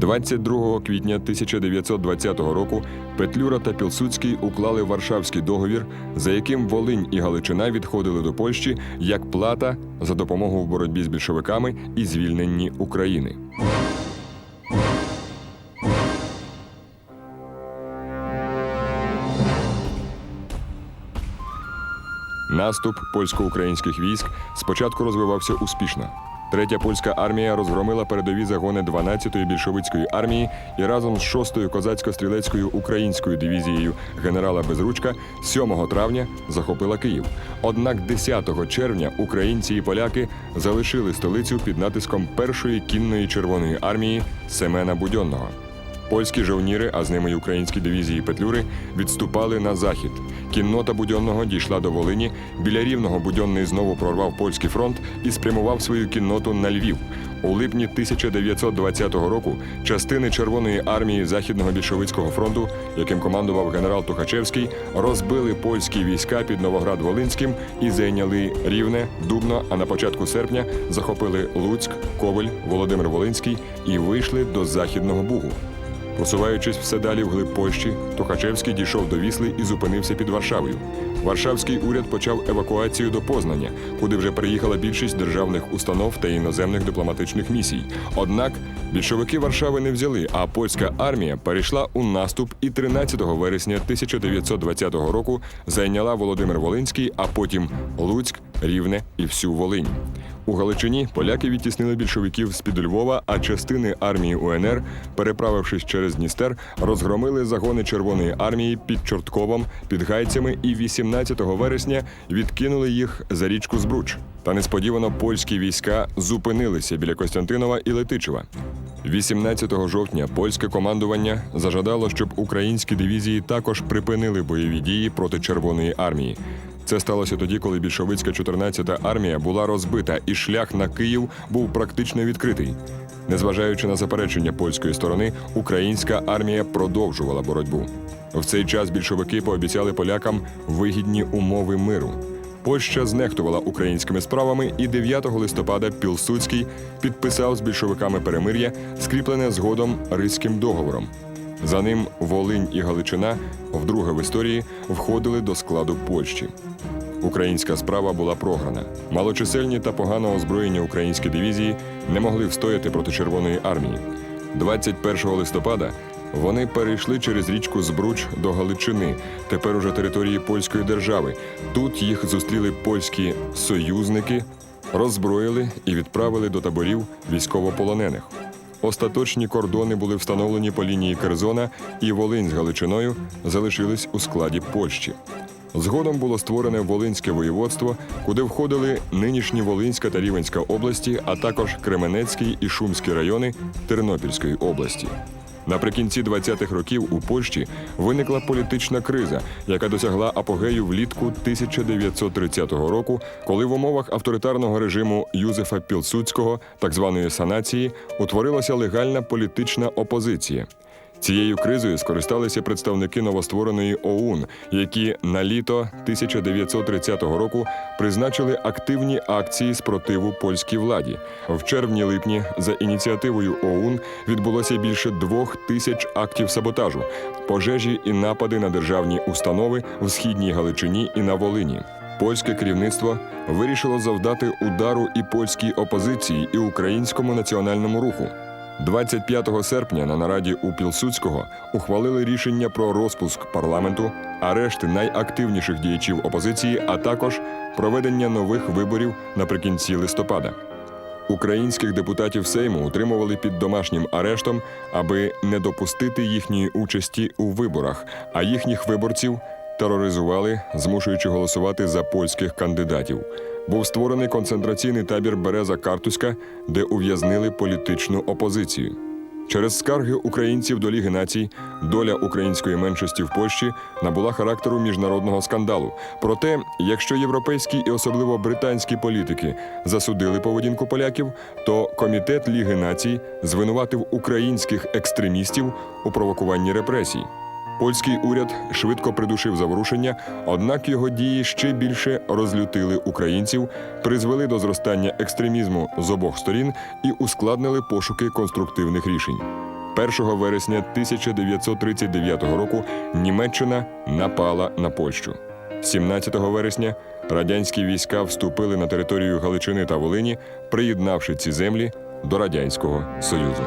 22 квітня 1920 року Петлюра та Пілсудський уклали Варшавський договір, за яким Волинь і Галичина відходили до Польщі як плата за допомогу в боротьбі з більшовиками і звільненні України. Наступ польсько-українських військ спочатку розвивався успішно. Третя польська армія розгромила передові загони 12-ї більшовицької армії і разом з 6-ю козацько-стрілецькою українською дивізією генерала Безручка 7 травня захопила Київ. Однак 10 червня українці і поляки залишили столицю під натиском першої кінної червоної армії Семена Будьонного. Польські жовніри, а з ними й українські дивізії Петлюри, відступали на захід. Кіннота Будьонного дійшла до Волині. Біля рівного Будьонний знову прорвав польський фронт і спрямував свою кінноту на Львів. У липні 1920 року частини Червоної армії Західного більшовицького фронту, яким командував генерал Тухачевський, розбили польські війська під Новоград-Волинським і зайняли Рівне, Дубно. А на початку серпня захопили Луцьк, Ковель, Володимир Волинський і вийшли до Західного Бугу. Просуваючись все далі вглиб Польщі, Тухачевський дійшов до Вісли і зупинився під Варшавою. Варшавський уряд почав евакуацію до Познання, куди вже приїхала більшість державних установ та іноземних дипломатичних місій. Однак більшовики Варшави не взяли, а польська армія перейшла у наступ і 13 вересня 1920 року зайняла Володимир Волинський, а потім Луцьк, Рівне і всю Волинь. У Галичині поляки відтіснили більшовиків з під Львова, а частини армії УНР, переправившись через Дністер, розгромили загони Червоної армії під Чортковом, під Гайцями і 18 вересня відкинули їх за річку Збруч. Та несподівано польські війська зупинилися біля Костянтинова і Летичева. 18 жовтня польське командування зажадало, щоб українські дивізії також припинили бойові дії проти Червоної армії. Це сталося тоді, коли більшовицька 14-та армія була розбита, і шлях на Київ був практично відкритий. Незважаючи на заперечення польської сторони, українська армія продовжувала боротьбу. В цей час більшовики пообіцяли полякам вигідні умови миру. Польща знехтувала українськими справами, і 9 листопада Пілсудський підписав з більшовиками перемир'я, скріплене згодом Ризьким договором. За ним Волинь і Галичина вдруге в історії входили до складу Польщі. Українська справа була програна. Малочисельні та погано озброєні українські дивізії не могли встояти проти Червоної армії. 21 листопада вони перейшли через річку Збруч до Галичини, тепер уже території польської держави. Тут їх зустріли польські союзники, роззброїли і відправили до таборів військовополонених. Остаточні кордони були встановлені по лінії Керзона, і Волинь з Галичиною залишились у складі Польщі. Згодом було створене Волинське воєводство, куди входили нинішні Волинська та Рівенська області, а також Кременецький і Шумський райони Тернопільської області. Наприкінці 20-х років у Польщі виникла політична криза, яка досягла апогею влітку 1930 року, коли в умовах авторитарного режиму Юзефа Пілсудського, так званої санації, утворилася легальна політична опозиція. Цією кризою скористалися представники новоствореної ОУН, які на літо 1930 року призначили активні акції спротиву польській владі. В червні-липні за ініціативою ОУН відбулося більше двох тисяч актів саботажу, пожежі і напади на державні установи в східній Галичині і на Волині. Польське керівництво вирішило завдати удару і польській опозиції, і українському національному руху. 25 серпня на нараді у Пілсудського ухвалили рішення про розпуск парламенту, арешти найактивніших діячів опозиції, а також проведення нових виборів наприкінці листопада. Українських депутатів Сейму утримували під домашнім арештом, аби не допустити їхньої участі у виборах, а їхніх виборців тероризували, змушуючи голосувати за польських кандидатів. Був створений концентраційний табір Береза Картуська, де ув'язнили політичну опозицію. Через скарги українців до Ліги націй доля української меншості в Польщі набула характеру міжнародного скандалу. Проте, якщо європейські і особливо британські політики засудили поведінку поляків, то комітет Ліги націй звинуватив українських екстремістів у провокуванні репресій. Польський уряд швидко придушив заворушення, однак його дії ще більше розлютили українців, призвели до зростання екстремізму з обох сторін і ускладнили пошуки конструктивних рішень. 1 вересня 1939 року Німеччина напала на Польщу. 17 вересня радянські війська вступили на територію Галичини та Волині, приєднавши ці землі до Радянського Союзу.